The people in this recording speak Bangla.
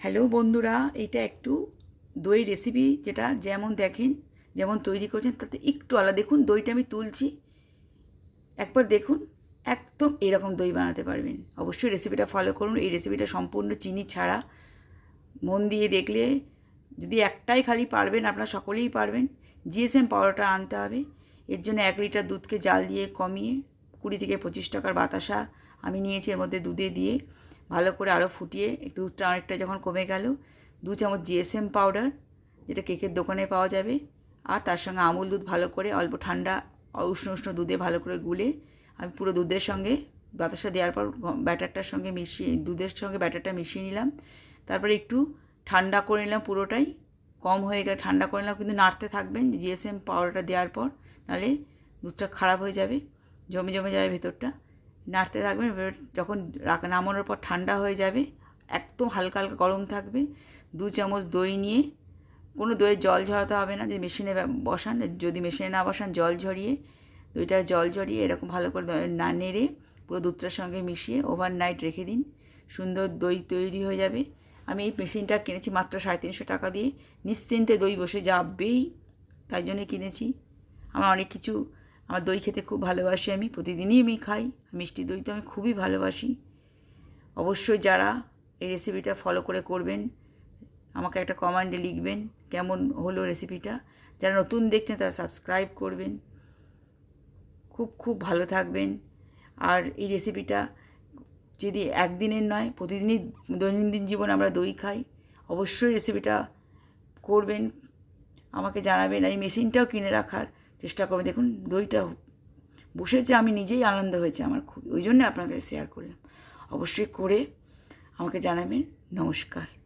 হ্যালো বন্ধুরা, এটা একটু দই রেসিপি যেটা যেমন দেখেন, যেমন তৈরি করছেন, তাতে একটু আলাদা। দেখুন, দইটা আমি তুলছি। একবার দেখুন, একদম এরকম দই বানাতে পারবেন। অবশ্যই রেসিপিটা ফলো করুন। এই রেসিপিটা সম্পূর্ণ চিনি ছাড়া। মন দিয়ে দেখলে যদি একটাই খালি পারবেন, আপনারা সকলেই পারবেন। জিএসএম পাউডারটা আনতে হবে। এর জন্য এক লিটার দুধকে জাল দিয়ে কমিয়ে কুড়ি থেকে পঁচিশ টাকার বাতাসা আমি নিয়েছি, এর মধ্যে দুধে দিয়ে। ভালো করে আরও ফুটিয়ে, একটু দুধটা অনেকটা যখন কমে গেল, দু চামচ জিএসএম পাউডার যেটা কেকের দোকানে পাওয়া যাবে। আর তার সঙ্গে আমুল দুধ ভালো করে অল্প ঠান্ডা, উষ্ণ উষ্ণ দুধে ভালো করে গুলে, আমি পুরো দুধের সঙ্গে বাতাসা দেওয়ার পর ব্যাটারটার সঙ্গে মিশিয়ে, দুধের সঙ্গে ব্যাটারটা মিশিয়ে নিলাম। তারপরে একটু ঠান্ডা করে নিলাম পুরোটাই। কম হয়ে গেলে ঠান্ডা করে নিলাম, কিন্তু নাড়তে থাকবেন জিএসএম পাউডারটা দেওয়ার পর, নাহলে দুধটা খারাপ হয়ে যাবে, জমে জমে যাবে ভেতরটা। নাড়তে থাকবেন, এবার যখন নামানোর পর ঠান্ডা হয়ে যাবে, একদম হালকা হালকা গরম থাকবে, দু চামচ দই নিয়ে, কোনো দইয়ের জল ঝরাতে হবে না, যে মেশিনে বসান, যদি মেশিনে না বসান জল ঝরিয়ে, দইটা জল ঝরিয়ে এরকম ভালো করে না নেড়ে, পুরো দুধটার সঙ্গে মিশিয়ে ওভারনাইট রেখে দিন, সুন্দর দই তৈরি হয়ে যাবে। আমি এই মেশিনটা কিনেছি মাত্র সাড়ে তিনশো টাকা দিয়ে, নিশ্চিন্তে দই বসে যাবেই, তাই জন্যে কিনেছি। আমার অনেক কিছু আমার দই খেতে খুব ভালোবাসি আমি, প্রতিদিনই আমি খাই। মিষ্টি দই তো আমি খুবই ভালোবাসি। অবশ্যই যারা এই রেসিপিটা ফলো করে করবেন, আমাকে একটা কমেন্টে লিখবেন কেমন হলো রেসিপিটা যারা নতুন দেখছেন, তারা সাবস্ক্রাইব করবেন। খুব খুব ভালো থাকবেন। আর এই রেসিপিটা যদি একদিনের নয়, প্রতিদিনই দৈনন্দিন জীবন আমরা দই খাই, অবশ্যই রেসিপিটা করবেন। আমাকে জানাবেন। আর এই মেশিনটাও কিনে রাখার। চেষ্টা করবে। দেখুন, দইটা বসেছে আমি নিজেই আনন্দ হয়েছে আমার খুব। ওই জন্যে আপনাদের শেয়ার করলাম। অবশ্যই করে আমাকে জানাবেন। নমস্কার।